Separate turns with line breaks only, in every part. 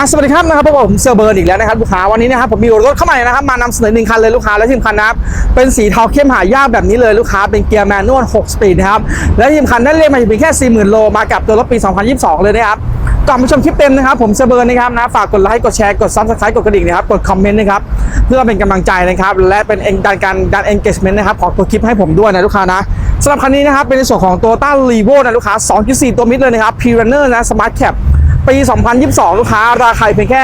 ะสวัสดีครับนะครับพบกับผมเซอร์เบิร์นอีกแล้วนะครับลูกค้าวันนี้นะครับผมมีรถเข้ามานะครับมานำเสนอหนึ่งคันเลยลูกค้าและที่สำคัญนะครับเป็นสีเทาเข้มหายากแบบนี้เลยลูกค้าเป็นเกียร์แมนนวล6สปีดนะครับและที่สำคัญได้เรียกมาอยู่เพียงแค่ 40,000 โลมากับตัวรถปี 2022 เลยนะครับก่อนไปชมคลิปเต็มนะครับผมเซอร์เบิร์นนะครับนะฝากกดไลค์กดแชร์กดซับสไครต์กดกระดิ่งนะครับกดคอมเมนต์นะครับเพื่อเป็นกำลังใจนะครับและเป็นเองการการการ engagement นะครับขอตัวคลิปให้ผมด้วยนะลูกค้านะสำหรับคันนี้นะครับเป็นในส่วนของตัวต้ารีโวนะลูกค้า2.4 ตัวมิดเลยนะครับ p r u n n e r นะ Smart Cap ปี ปี 2022 ลูกค้า ราคาเพียงแค่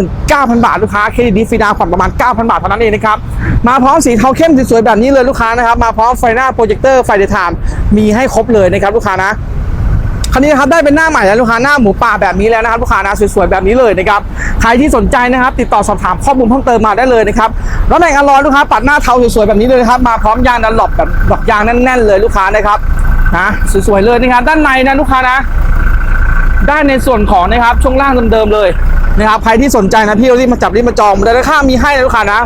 549,000 บาท ลูกค้า เครดิตดีฟรีดาวผ่อนประมาณ 9,000 บาทเท่านั้นเองนะครับ มาพร้อมสีเทาเข้มสวยๆแบบนี้เลยลูกค้านะครับ มาพร้อมไฟหน้าโปรเจคเตอร์ไฟเดย์ไทม์มีให้ครบเลยนะครับลูกค้านะคันนี้นะครับได้เป็นหน้าใหม่แล้วลูกค้าหน้าหมูป่าแบบนี้แล้วนะครับลูกค้านะสวยๆแบบนี้เลยนะครับใครที่สนใจนะครับ ติดต่อสอบถามข้อมูลเพิ่มเติมมาได้เลยนะครับรถแม็กอลลอยลูกค้าปัดหน้าเทาสวยๆแบบนี้เลยนะครับมาพร้อมยางดันหลบแบบดอกยางแน่นๆเลยลูกค้านะครับนะสวยๆเลยนะครับด้านในนะลูกค้านะ ได้ในส่วนของนะครับช่วงล่างเดิมๆเลยนะครับใครที่สนใจนะพี่รีบมาจับรีบมาจองมูลค่ามีให้นะลูกค้านะ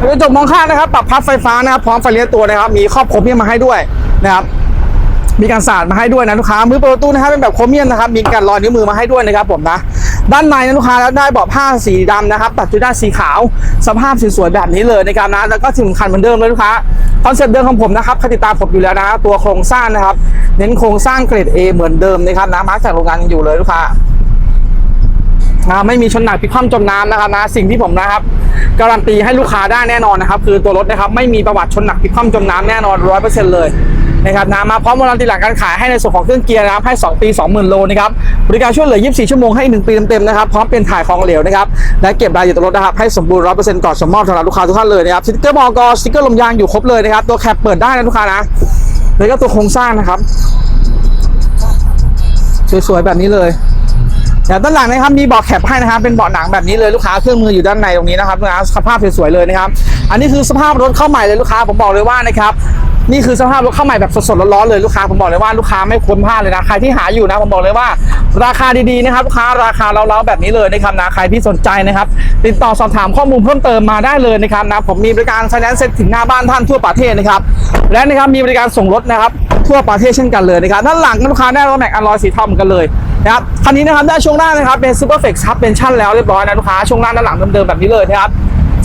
กระจกมองข้างนะครับ ปรับพับไฟฟ้านะครับพร้อมไฟเลี้ยวตัวนะครับ มีครอบครเนี่ยมาให้ด้วยนะครับมีการสาดมาให้ด้วยนะลูกค้ามือประตูนะครับเป็นแบบโครเมียมนะครับมีการลอยนิ้วมือมาให้ด้วยนะครับผมนะ ด้านในนะลูกค้าแล้วได้เบาะผ้าสีดำนะครับ ตัดจุดด้านสีขาว สภาพสวยๆแบบนี้เลยในะครับนะแล้วก็สำคัญเหมือนเดิมเลยลูกค้าคอนเซ็ปต์เดิมของผมนะครับคติตาผมอยู่แล้วนะ ตัวโครงสร้างนะครับ เน้นโครงสร้างเกรด A เหมือนเดิมนะครับนะมาจากโรงงานยังอยู่เลยลูกค้าไม่มีชนหนักพิคว่ำจมน้ำนะครับนะสิ่งที่ผมนะครับการันตีให้ลูกค้าได้แน่นอนนะครับ คือตัวรถนะครับไม่มีประวัติชนหนักพิคว่ำจมน้ำแน่นอนร้อยเปอร์เซ็นต์เลย นะครับนะมาพร้อมวารันตีหลังการขายให้ในส่วนของเครื่องเกียร์นะครับให้ 2 ปี 20,000 โลนะครับบริการช่วยเหลือ 24 ชั่วโมงให้ 1 ปีเต็มๆนะครับพร้อมเป็นถ่ายของเหลวนะครับและเก็บรายละเอียดรถนะครับให้สมบูรณ์100%ก่อนส่งมอบสำหรับลูกค้าทุกท่านเลยนะครับสติ๊กเกอร์บอกสติ๊กเกอร์ลมยางอยู่ครบเลยนะครับตัวแคปเปิดได้นะลูกค้านะแล้วก็ตัวโครงสร้างนะครับสวยๆแบบนี้เลยเดี๋ยวด้านหลังนะครับมีเบาะแคปให้นะครับเป็นเบาะหนังแบบนี้เลยลูกค้าเครื่องมืออยู่ด้านในตรงนี้นะครับนะสภาพสวยๆเลยนะครับ อันนี้คือสภาพรถเข้าใหม่เลยลูกค้าผมบอกเลยว่านะครับ นี่คือสภาพรถเข้าใหม่แบบสดๆร้อนๆเลยลูกค้าผมบอกเลยว่าลูกค้าไม่ควรพลาดเลยนะใครที่หาอยู่นะผมบอกเลยว่า ราคาดีๆนะครับลูกค้าราคาเราๆแบบนี้เลยนะครับนะใครที่สนใจนะครับ ติดต่อสอบถามข้อมูลเพิ่มเติมมาได้เลยนะครับนะผมมีบริการไฟแนนซ์เซ็ตถึงหน้าบ้านท่านทั่วประเทศนะครับและนะครับมีบริการส่งรถนะครับทั่วประเทศเช่นกันเลยนะครับด้านหลังลูกค้าได้รถแม็กอลลอยสีทองเหมือนกันเลยนะครับคันนี้นะครับได้ช่วงล่านะครับเป็น Super Flex Suspension แล้วเรียบร้อยนะลูกค้าช่วงล่าด้านหลังเดิมๆแบบนี้เลยนะครับ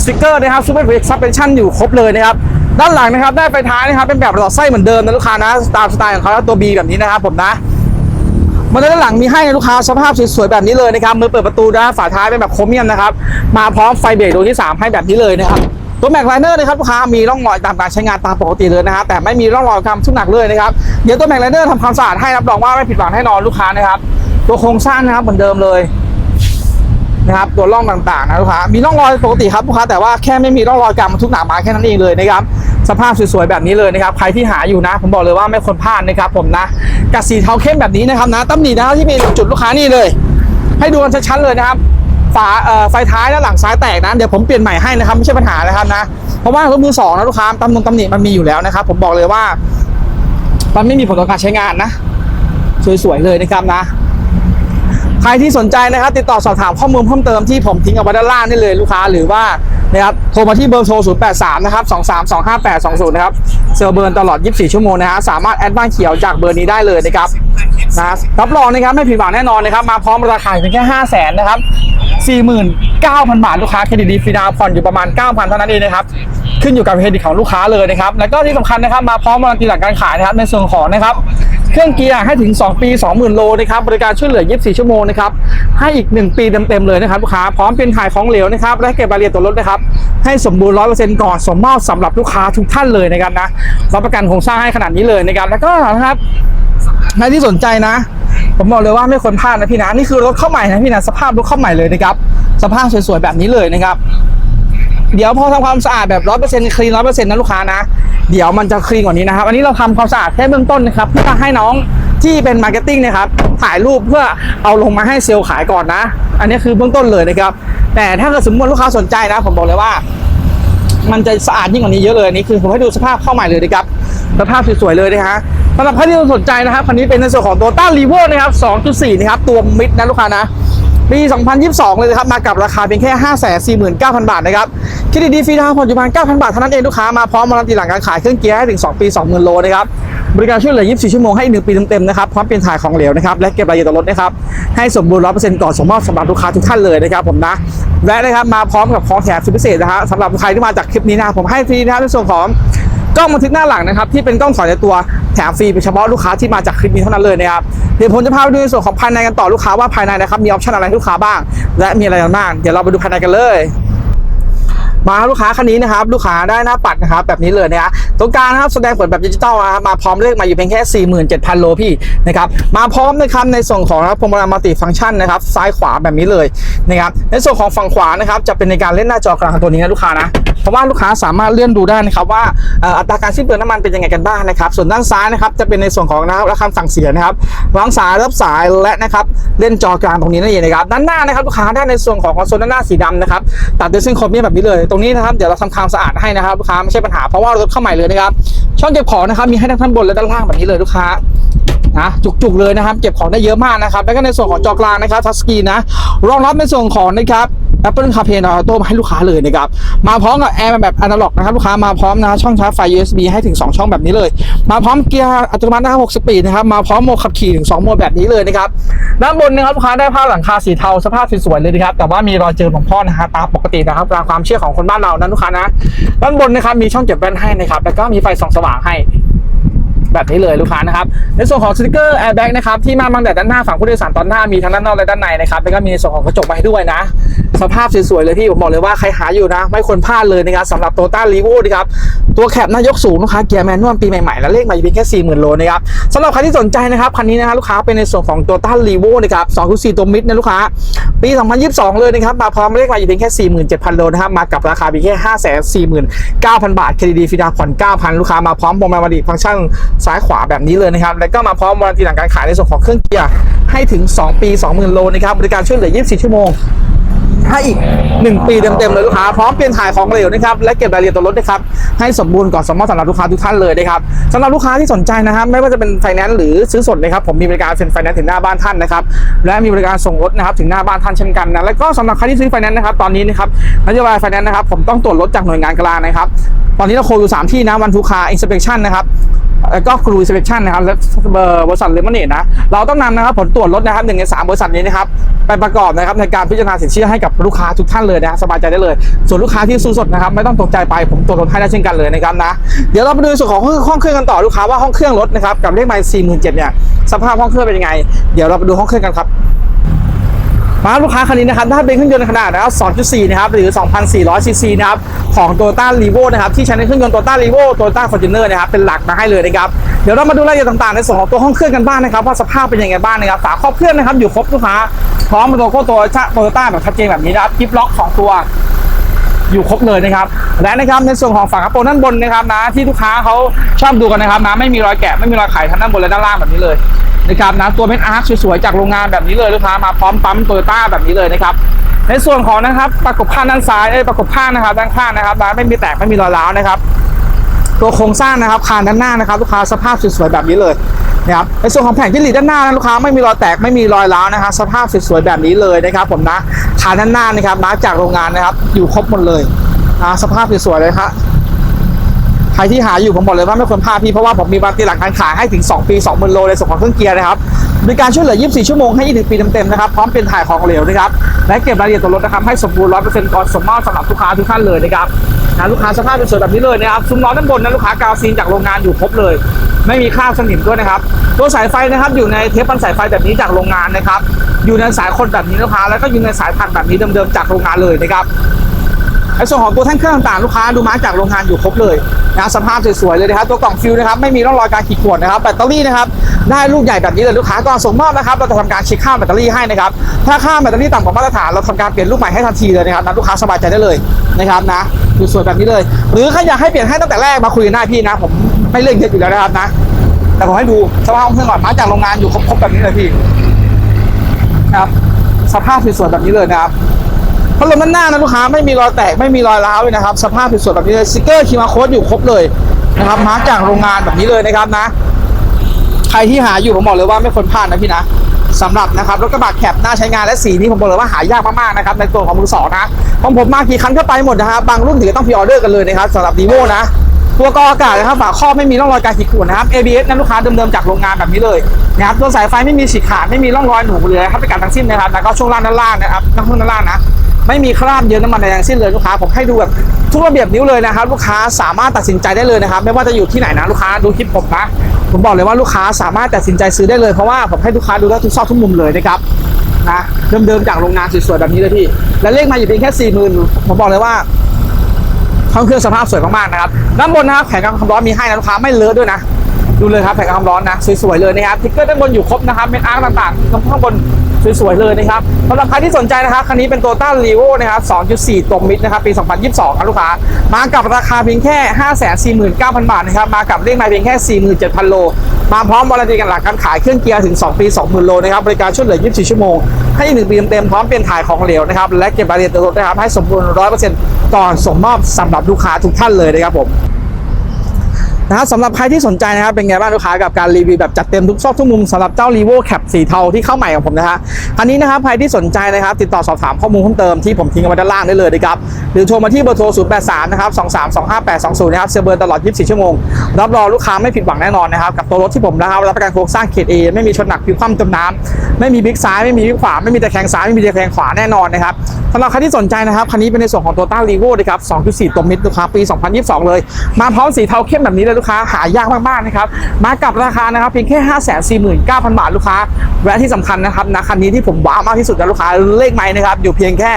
สติกเกอร์นะครับ Super Flex Suspension อยู่ครบเลยนะครับ ด้านหลังนะครับได้ไฟท้ายนะครับเป็นแบบหลอดไส้เหมือนเดิมนะลูกค้านะตามสไตล์ของเขาแล้วตัว B แบบนี้นะครับผมนะมาด้านหลังมีให้นลูกค้าสภาพสวยๆแบบนี้เลยนะครับมือเปิดประตูนะฝาท้ายเป็นแบบโครเมียมนะครับมาพร้อมไฟเบรกดวงที่ 3 ให้แบบนี้เลยนะครับตัวแม็กไลเนอร์นะครับลูกค้ามีร่องรอยตามการใช้งานตามปกติเลยนะครับแต่ไม่มีร่องรอยความทุกหนักเลยนะครับเดี๋ยวตัวแม็กไลเนอร์ทำความสะอาดให้รับรองว่าไม่ผิดหวังแน่นอนลูกค้านะครับตัวโครงสร้างนะครับเหมือนเดิมเลยนะครับตัวร่องต่างๆนะลูกค้ามีร่องรอยปกติครับลูกค้าแต่ว่าแค่ไม่มีร่องรอยการบรรทุกหนักมาแค่นั้นเองเลยนะครับ สภาพสวยๆแบบนี้เลยนะครับ ใครที่หาอยู่นะ ผมบอกเลยว่าไม่ควรพลาดนะครับผมนะกับสีเทาเข้มแบบนี้นะครับนะตำหนินะครับที่มีจุดลูกค้านี่เลย ให้ดูกันชัดๆเลยนะครับฝาเอ่อไฟท้ายและหลังซ้ายแตกนะเดี๋ยวผมเปลี่ยนใหม่ให้นะครับไม่ใช่ปัญหานะครับนะเพราะว่ารถมือสองนะลูกค้าตำหนงตำหนิมันมีอยู่แล้วนะครับ ผมบอกเลยว่า มันไม่มีผลต่อการใช้งานนะ สวยๆเลยนะครับนะ ใครที่สนใจนะครับ ติดต่อสอบถามข้อมูลเพิ่มเติมที่ผมทิ้งเอาไว้ด้านล่างนี่เลยลูกค้าหรือว่า นะครับ โทรมาที่เบอร์โทร 083 นะครับ 2325820 นะครับ เซลเบิร์นตลอด 24 ชั่วโมงนะฮะ สามารถแอดบ้านเขียวจากเบอร์นี้ได้เลยนะครับนะรับรองนะครับ ไม่ผิดหวังแน่นอนนะครับ มาพร้อมราคาเพียงแค่ 5 0 0 0 0นนะครับ 49,000 บาท ลูกค้าเครดิตดีฟรีดาวผ่อนอยู่ประมาณ 9,000 เท่านั้นเองนะครับ ขึ้นอยู่กับเครดิตของลูกค้าเลยนะครับ แล้วก็ที่สำคัญนะครับ มาพร้อมวารันตีหลังการขายนะครับ ในส่วนของนะครับเครื่องเกียร์ให้ถึง 2 ปี 20,000 โลนะครับ บริการช่วยเหลือ 24 ชั่วโมงนะครับ ให้อีก 1 ปีเต็มๆเลยนะครับลูกค้า พร้อมเป็นถ่ายของเหลวนะครับ และเก็บรายละเอียดตัวรถนะครับให้สมบูรณ์100%ก่อนสมมอบสำหรับลูกค้าทุกท่านเลยนะครับนะรับประกันโครงสร้างให้ขนาดนี้เลยนะครับแล้วก็นะครับใครที่สนใจนะ ผมบอกเลยว่าไม่ควรพลาดนะพี่นะนี่คือรถเข้าใหม่นะพี่นะสภาพรถเข้าใหม่เลยนะครับสภาพสวยๆแบบนี้เลยนะครับเดี๋ยวพอทำความสะอาดแบบร้อยเปอร์เซ็นต์คลีนร้อยเปอร์เซ็นต์นะลูกค้านะ เดี๋ยวมันจะคลีนกว่านี้นะครับ อันนี้เราทำความสะอาดแค่เบื้องต้นนะครับเพื่อให้น้อง ที่เป็นมาร์เก็ตติ้งนะครับถ่ายรูปเพื่อเอาลงมาให้เซลล์ขายก่อนนะ อันนี้คือเบื้องต้นเลยนะครับ แต่ถ้าเกิดสมมติลูกค้าสนใจนะ ผมบอกเลยว่า มันจะสะอาดยิ่งกว่านี้เยอะเลยนี่คือผมให้ดูสภาพเข้าใหม่เลยนะครับสภาพสวยๆเลยนะฮะสำหรับใครที่สนใจนะครับคันนี้เป็นในส่วนของตัวต้ารีโวอร์นะครับ 2.4 นะครับ ตัวมิดนะลูกค้านะปี 2022 เลยนะครับ มากับราคาเพียงแค่ 549,000 บาทนะครับครดิตดีฟรีดาวน์ผ่อนอยู่ประมาณ9,000 บาทเท่านั้นเองลูกค้ามาพร้อมมารันตีหลังการขายเครื่องเกียร์ให้ถึง 2 ปี 20,000 โลนะครับ บริการช่วยเหลือ 24 ชั่วโมงให้อีกหนึ่งปีเต็มๆนะครับพร้อมเปลี่ยนถ่ายของเหลวนะครับและเก็บรายละเอียดต่อรถนะครับให้สมบูรณ์ 100%ก่อนส่งมอบสำหรับลูกค้าทุกท่านเลยนะครับผมนะและนะครับมาพร้อมกับของแถมสุดพิเศษนะฮะสำหรับใครที่มาจากคลิปนี้นะผมให้ฟรีนะครับในส่วนของกล้องบันทึกหน้าหลังนะครับที่เป็นกล้องถอยในตัวแถมฟรีเฉพาะลูกค้าที่มาจากคลิปนี้เท่านั้นเลยนะครับเดี๋ยวผมจะพาไปดูในส่วนของภายในกันต่อลูกค้าว่าภายในนะครับมีออปชันอะไรให้ลูกค้าบ้าง และมีอะไรกันบ้างเดี๋ยวเราไปดูภายในกันเลย มาลูกค้าคันนี้นะครับลูกค้าได้หน้าปัดนะครับแบบนี้เลยนะฮะตรงกลางนะครับแสดงผลแบบดิจิตอลนะครับมาพร้อมเลขมาอยู่เพียงแค่ 47,000 โลพี่นะครับมาพร้อมนะครับในส่วนของนะครับพวงมาลัยมัลติฟังก์ชันนะครับซ้ายขวาแบบนี้เลยนะครับในส่วนของฝั่งขวานะครับจะเป็นในการเล่นหน้าจอกลางตัวนี้นะลูกค้านะเพราะว่าลูกค้าสามารถเลื่อนดูได้นะครับว่าอัตราการสิ้นเปลืองน้ำมันเป็นยังไงกันบ้างนะครับ ส่วนด้านซ้ายนะครับจะเป็นในส่วนของนะครับและคำสั่งเสียนะครับวางสายรับสายและนะครับเล่นจอกลางตรงนี้นั่นเองนะครับด้านหน้านะครับลูกค้าได้ในส่วนของคอนโซลด้านหน้าสีดำนะครับตัดด้วยเส้นคมเมียแบบนี้เลยตรงนี้นะครับเดี๋ยวเราทำความสะอาดให้นะครับลูกค้าไม่ใช่ปัญหาเพราะว่ารถเข้าใหม่เลยนะครับ ช่องเก็บของนะครับมีให้ทั้งท่านบนและด้านล่างแบบนี้เลยลูกค้านะจุกๆเลยนะครับ เก็บของได้เยอะมากนะครับ แล้วก็ในส่วนของจอกลางนะครับทัชสกรีนนะรองรับในส่วนของนะครับ Apple CarPlay ออโต้มาให้ลูกค้าเลยนะครับมาพร้อมกับแอร์แบบอนาล็อกนะครับลูกค้ามาพร้อมนะช่องชาร์จไฟ USB ให้ถึง 2 ช่องแบบนี้เลย มาพร้อมเกียร์อัตโนมัตินะครับ6สปีดนะครับมาพร้อมโหมดขับขี่ถึง2โหมดแบบนี้เลยนะครับด้านบนนะครับลูกค้าได้ผ้าหลังคาสีเทาสภาพสวยๆเลยนะครับแต่ว่ามีรอยเจอของพ่อนะฮะตามปกตินะครับตามความเชื่อของคนบ้านเรานะลูกค้านะด้านบนนะครับมีช่องเก็บแว่นให้นะครับแล้วก็มีไฟส่องสว่างให้ แบบนี้เลยลูกค้านะครับในส่วนของสติกเกอร์แอร์แบ็กนะครับที่มาบังแดดด้านหน้าฝั่งผู้โดยสารตอนหน้ามีทั้งด้านนอกและด้านในนะครับแล้วก็มีในส่วนของกระจกไว้ด้วยนะ สภาพสวยๆเลยพี่ผมบอกเลยว่าใครหาอยู่นะ ไม่ควรพลาดเลยนะครับสำหรับโตต้ารีโวนะครับตัวแคปหน้ายกสูงลูกค้าเกียร์แมนนวลปีใหม่ๆและเลขใหม่อยู่เพียงแค่ 40,000 โลนะครับสำหรับใครที่สนใจนะครับคันนี้นะครับลูกค้าเป็นในส่วนของโตต้ารีโวนะครับ2.4ตัวมิดนะลูกค้า ปี 2022 เลยนะครับ มาพร้อมเลขใหม่อยู่เพียงแค่ 47,000 โลนะครับ มากับราคาเพียงแค่ 549,000 บาท เครดิตฟรีดาวน์ผ่อน 9,000 ลูกค้ามาพร้อมโปรแกรมวัดีฟังก์ชันซ้ายขวาแบบนี้เลยนะครับ แล้วก็มาพร้อมวารันตีหลังการขายในส่วนของเครื่องเกียร์ให้ถึง 2 ปี 20,000 โลนะครับ บริการช่วยเหลือ 24 ชั่วโมง ให้อีก 1 ปีเต็มๆเลยลูกค้า พร้อมเปลี่ยนถ่ายของเหลวนะครับและเก็บรายละเอียดตัวรถนะครับให้สมบูรณ์ก่อนสมมติสำหรับลูกค้าทุกท่านเลยนะครับสำหรับลูกค้าที่สนใจนะครับไม่ว่าจะเป็นไฟแนนซ์หรือซื้อสดนะครับผมมีบริการเซ็นไฟแนนซ์ถึงหน้าบ้านท่านนะครับและมีบริการส่งรถนะครับถึงหน้าบ้านท่านเช่นกันนะแล้วก็สำหรับใครที่ซื้อไฟแนนซ์นะครับตอนนี้นะครับนโยบายไฟแนนซ์นะครับผมต้องตรวจรถจากหน่วยงานกลางนะครับตอนนี้เราโคอยู่สามที่นะวันทูคาอินสเปคชั่นนะครับ แล้วก็ครูอินสเลคชั่นนะครับและบริษัทเลมอนเนตนะเราต้องนำนะครับผลตรวจรถนะครับหนึ่งในสามบริษัทนี้นะครับไปประกอบนะครับในการพิจารณาสินเชื่อให้กับลูกค้าทุกท่านเลยนะสบายใจได้เลย ส่วนลูกค้าที่ซื้อสดนะครับไม่ต้องตกใจไปผมตรวจรถให้ได้เช่นกันเลยนะครับนะเดี๋ยวเราไปดูส่วนของห้องเครื่องกันต่อลูกค้าว่าห้องเครื่องรถนะครับกับเลขไมล์สี่หมื่นเจ็ดเนี่ยสภาพห้องเครื่องเป็นยังไง เดี๋ยวเราไปดูห้องเครื่องกันครับ มาลูกค้าคันนี้นะครับถ้าเป็นเครื่องยนต์ขนาดนะครับ 2.4 นะครับ หรือ 2,400 ซีซีนะครับ ของ Toyota r e v o นะครับ ที่ใช้ในเครื่องยนต์ Toyota r e v o Toyota Fortuner นะครับ เป็นหลักมาให้เลยนะครับ เดี๋ยวเรามาดูรายละเอียดต่างๆ ในส่วนของตัวห้องเครื่องกันบ้างนะครับ ว่าสภาพเป็นยังไงบ้างนะครับ ฝาครอบเครื่องนะครับ อยู่ครบลูกค้า พร้อมโลโก้ตัวโตโยต้าแบบชัดเจนแบบนี้นะครับกิฟล็อกสองตัวอยู่ครบเลยนะครับ และนะครับในส่วนของฝากระโปรงด้านบนนะครับนะที่ลูกค้าเขาชอบดูกันนะครับนะไม่มีรอยแกะไม่มีรอยไขทั้งด้านบนและด้านล่างแบบนี้เลย นะครับนะตัวเม็ดอาร์คสวยๆจากโรงงานแบบนี้เลยลูกค้ามาพร้อมปั๊มโตโยต้าแบบนี้เลยนะครับในส่วนของนะครับประกบข้างด้านซ้ายเอ้ยประกบข้างนะครับด้านข้างนะครับนไม่มีแตกไม่มีรอยร้าวนะครับ ตัวโครงสร้างนะครับคานด้านหน้านะครับ ลูกค้าสภาพสวยๆแบบนี้เลยนะครับในส่วนของแผงที่หลีดด้านหน้านะลูกค้าไม่มีรอยแตกไม่มีรอยร้าวนะครับสภาพสวยๆแบบนี้เลยนะครับผมนะคานด้านหน้านะครับมาจากโรงงานนะครับ อยู่ครบหมดเลยนะสภาพสวยๆเลยครับ ใครที่หาอยู่ผมบอกเลยว่าไม่ควรพลาดพี่เพราะว่าผมมีบาร์ตีหลังการขายให้ถึง 2 ปี 20,000 โลในส่วนของเครื่องเกียร์นะครับบริการช่วยเหลือ 24 ชั่วโมงให้1ปีเต็มๆนะครับ พร้อมเป็นถ่ายของเหลวนะครับ และเก็บรายละเอียดตัวรถนะครับ ให้สมบูรณ์ 100%ก่อนส่งมอบสำหรับลูกค้าทุกท่านเลยนะครับนะลูกค้าสภาพเป็นสวยแบบนี้เลยนะครับซุ้มล้อด้านบนนะลูกค้ากาวซีนจากโรงงานอยู่ครบเลย ไม่มีคราบสนิมด้วยนะครับ ตัวสายไฟนะครับอยู่ในเทปพันสายไฟแบบนี้จากโรงงานนะครับ อยู่ในสายคนแบบนี้ลูกค้าแล้วก็อยู่ในสายพันแบบนี้เดิมๆจากโรงงานเลยนะครับ ไอส่วนของตัวแท่งเครื่องต่างๆลูกค้าดูมาจากโรงงานอยู่ครบเลยนะสภาพสวยๆเลยนะครับตัวกล่องฟิวนะครับไม่มีร่องรอยการขีดข่วนนะครับแบตเตอรี่นะครับได้ลูกใหญ่แบบนี้เลยลูกค้าก่อนส่งมอบนะครับเราจะทำการเช็คค่าแบตเตอรี่ให้นะครับถ้าค่าแบตเตอรี่ต่ำกว่ามาตรฐานเราทำการเปลี่ยนลูกใหม่ให้ทันทีเลยนะครับนะลูกค้าสบายใจได้เลยนะครับนะสวยๆแบบนี้เลย หรือใครอยากให้เปลี่ยนให้ตั้งแต่แรกมาคุยกันได้พี่นะ ผมไม่เรื่องเยอะอยู่แล้วนะครับนะแต่ผมให้ดูสภาพห้องเครื่องก่อนมาจากโรงงานอยู่ครบๆแบบนี้เลยพี่นะครับสภาพสวยๆแบบนี้เลยนะครับ พัดลมด้านหน้านะลูกค้าไม่มีรอยแตกไม่มีรอยร้าวเลยนะครับ สภาพสวยๆแบบนี้เลยสติกเกอร์คีมาโค้ดอยู่ครบเลยนะครับมากจากโรงงานแบบนี้เลยนะครับนะ ใครที่หาอยู่ผมบอกเลยว่าไม่ควรพลาดนะพี่นะสำหรับนะครับรถกระบะแคปหน้าใช้งานและสีนี้ผมบอกเลยว่าหายากมากๆนะครับในตัวของมือสองนะของผมมากี่คันก็ไปหมดนะครับบางรุ่นถึงต้องพรีออเดอร์กันเลยนะครับสำหรับดีโวนะตัวกออากาศนะครับฝาครอบไม่มีร่องรอยการขีดข่วนนะครับ ABS นั้นลูกค้าเดิมๆจากโรงงานแบบนี้เลยนะครับตัวสายไฟไม่มีฉีกขาดไม่มีร่องรอยหนูเลยครับเป็นการทั้งสิ้นนะครับแล้วก็ช่วงล่างด้านล่างนะครับด้านข้างด้านล่างนะ ไม่มีคราบเยอะน้ำมันใดทั้งสิ้นเลยลูกค้าผมให้ดูแบบทุกระเบียบนิ้วเลยนะครับลูกค้าสามารถตัดสินใจได้เลยนะครับ ไม่ว่าจะอยู่ที่ไหนนะลูกค้าดูคลิปผมนะผมบอกเลยว่าลูกค้าสามารถตัดสินใจซื้อได้เลยเพราะว่าผมให้ลูกค้าดูได้ทุกซอกทุกมุมเลยนะครับนะเดิมๆจากโรงงานสวยๆแบบนี้เลยพี่ และเลขมาอยู่เพียงแค่สี่หมื่นผมบอกเลยว่าห้องเครื่องสภาพสวยมากๆนะครับด้านบนนะครับแผงกันความร้อนมีให้นะลูกค้าไม่เลอะด้วยนะ ดูเลยครับแผงความร้อนนะสวยๆเลยนะครับทิกเกอร์ด้านบนอยู่ครบนะครับเป็นอาร์ต่างๆข้างบนสวยๆเลยนะครับสำหรับใครที่สนใจนะครับคันนี้เป็นโตต้ารีโวนะครับ 2.4ตัวมิดนะครับ ปี 2022 ครับลูกค้า มากับราคาเพียงแค่ 549,000 บาทนะครับ มากับเลขมาเพียงแค่ 47,000 โล มาพร้อมวารันตีกันหลักการขายเครื่องเกียร์ถึง 2 ปี 20,000 โลนะครับ บริการช่วยเหลือ 24 ชั่วโมง ให้ 1 ปีเต็มๆ พร้อมเปลี่ยนถ่ายของเหลวนะครับ และเก็บรายละเอียดตัวรถนะครับ ให้สมบูรณ์ 100%ก่อนส่งมอบสำหรับลูกค้าทุกท่านเลยนะครับผม นะครับสำหรับใครที่สนใจนะครับเป็นไงบ้างลูกค้ากับการรีวิวแบบจัดเต็มทุกซอกทุกมุมสำหรับเจ้า r ีโวแคปสีเทาที่เข้าใหม่ของผมนะฮะอันนี้นะครับใครที่สนใจนะครับติดต่อสอบถามข้อมูลเพิ่มเติมที่ผมทิ้งเอาไว้ด้านล่างได้เลยนะครับหรือโทรมาที่เบอร์โทร 0 8 3 นะครับ 2 3 2 5 8 2 0 นะครับเซอร์เบอร์ตลอด 24 ชั่วโมง รับรองลูกค้าไม่ผิดหวังแน่นอนนะครับกับตัวรถที่ผมนะครับรับประกันโครงสร้างเขตเอไม่มีชนหนักผิวคว่ำจมน้ำไม่มีบิ๊กซ้ายไม่มีบิ๊กขวาไม่มีตะแคงซ้ายไม่มีตะแคงขวาแน่นอนนะครับสำหรับใครที่สนใจนะครับคันนี้เป็นในส่วนของโตต้ารีโวนะครับ2.4ตัวมิดลูกค้าปี 2022 เลย มาพร้อมสีเทาเข้มแบบนี้เลยลูกค้าหายากมากๆนะครับมากับราคานะครับเพียงแค่549,000 บาทลูกค้าและที่สำคัญนะครับนะคันนี้ที่ผมว้าวมากที่สุดนะลูกค้าเลขไม้นะครับอยู่เพียงแค่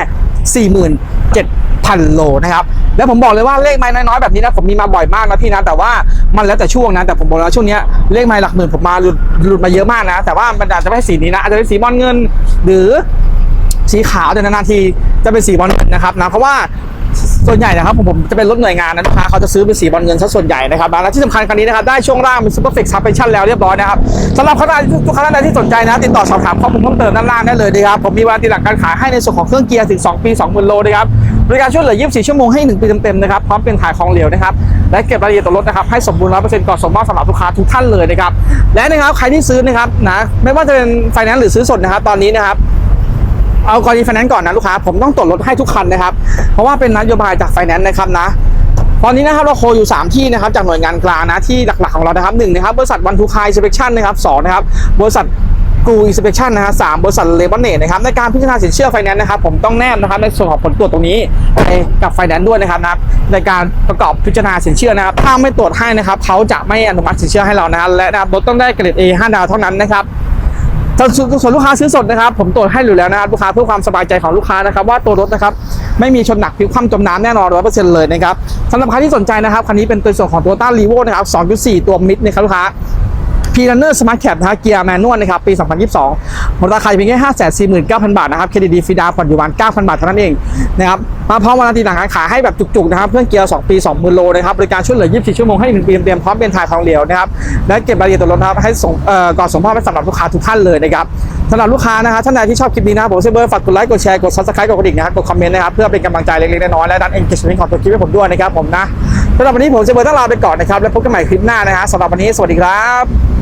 47,000 โลนะครับแล้วผมบอกเลยว่าเลขไม้น้อยๆแบบนี้นะผมมีมาบ่อยมากนะพี่นะแต่ว่ามันแล้วแต่ช่วงนะแต่ผมบอกแล้วช่วงนี้เลขไม้หลักหมื่นผมมาหลุดหลุดมาเยอะมากนะ แต่ว่ามันอาจจะไม่ใช่สีนี้นะอาจจะเป็นสีบอลเงิน หรือสีขาวแต่นานๆทีจะเป็นสีบอลเงินนะครับนะเพราะว่า ส่วนใหญ่นะครับผมผมจะเป็นรถหน่วยงานนะลูกค้าเขาจะซื้อเป็นสีบอลเงินซะส่วนใหญ่นะครับและที่สำคัญคันนี้นะครับได้ช่วงล่างเป็นซูเปอร์เฟกซ์ซับเพชั่นแล้วเรียบร้อยนะครับสำหรับท่านใดทุกท่านใดที่สนใจนะ ติดต่อสอบถามข้อมูลเพิ่มเติมด้านล่างได้เลยนะครับผมมีวารันตีหลังการขายให้ในส่วนของเครื่องเกียร์ถึง 2 ปี 20,000โลนะครับบริการช่วยเหลือ 24 ชั่วโมงให้ 1 ปีเต็มๆนะครับพร้อมเป็นถ่ายของเหลวนะครับและเก็บรายละเอียดตัวรถนะครับให้สมบูรณ์100%ก่อนส่งมอบสำหรับลูกค้าทุกท่านเลยนะครับและนะครับใครที่ซื้อนะครับนะไม่ว่าจะเป็นไฟแนนซ์หรือซื้อสดนะครับตอนนี้นะครับ เอากรณีไฟแนนซ์ก่อนนะลูกค้า ผมต้องตรวจรถให้ทุกคันนะครับ เพราะว่าเป็นนโยบายจากไฟแนนซ์นะครับนะตอนนี้นะครับเราโคอยู่ 3 ที่นะครับจากหน่วยงานกลางนะที่หลักๆของเรานะครับหนึ่งนะครับบริษัทวันทูคายสเปคชั่นนะครับสองนะครับบริษัทกูอิสเปคชั่นนะฮะสามบริษัทเลบอนเนตนะครับในการพิจารณาสินเชื่อไฟแนนซ์นะครับผมต้องแนบนะครับในส่วนของผลตรวจตรงนี้ไปกับไฟแนนซ์ด้วยนะครับนะในการประกอบพิจารณาสินเชื่อนะครับถ้าไม่ตรวจให้นะครับเขาจะไม่อนุมัติสินเชื่อให้เรานะและนะครับรถต้องได้เกรด A 5 ดาวเท่านั้นนะครับ ส่วนส่วนลูกค้าซื้อสดนะครับ ผมตรวจให้อยู่แล้วนะครับลูกค้าเพื่อความสบายใจของลูกค้านะครับ ว่าตัวรถนะครับไม่มีชนหนักพลิกคว่ำจมน้ำแน่นอนร้อยเปอร์เซ็นต์เลยนะครับสำหรับใครที่สนใจนะครับคันนี้เป็นตัวส่วนของตัวต้ารีโวนะครับ2.4 ตัวมิดนะครับลูกค้า พีรันเนอร์สมาร์ทแคปนะฮะเกียร์แมนนวลนะครับปี 2022 ราคาเพียงแค่549,000 บาทนะครับเครดิตดีฟรีดาวผ่อนอยู่วัน9,000 บาทเท่านั้นเองนะครับมาพร้อมวารันตีหลังการขายให้แบบจุกๆนะครับเครื่องเกียร์ 2 ปี 20,000 โลนะครับบริการช่วยเหลือ 24 ชั่วโมงให้ 1 ปีเต็มๆพร้อมเป็นถ่ายทองเหลวนะครับและเก็บรายละเอียดตัวรถครับให้ส่งเอ่อก่อนส่งมอบให้สำหรับลูกค้าทุกท่านเลยนะครับสำหรับลูกค้านะครับท่านใดที่ชอบคลิปนี้นะผมเซเบอร์ฝากกดไลค์กดแชร์กด subscribe กดกระดิ่งนะครับกดคอมเมนต์นะครับเพื่อเป็นกำลังใจเล็กๆน้อยๆและดัน engagement ของตัวคลิปให้ผมด้วยนะครับผมนะสำหรับวันนี้ผมเซเบอร์ต้องลาไปก่อนนะครับแล้วพบกันใหม่คลิปหน้านะฮะสำหรับวันนี้สวัสดีครับ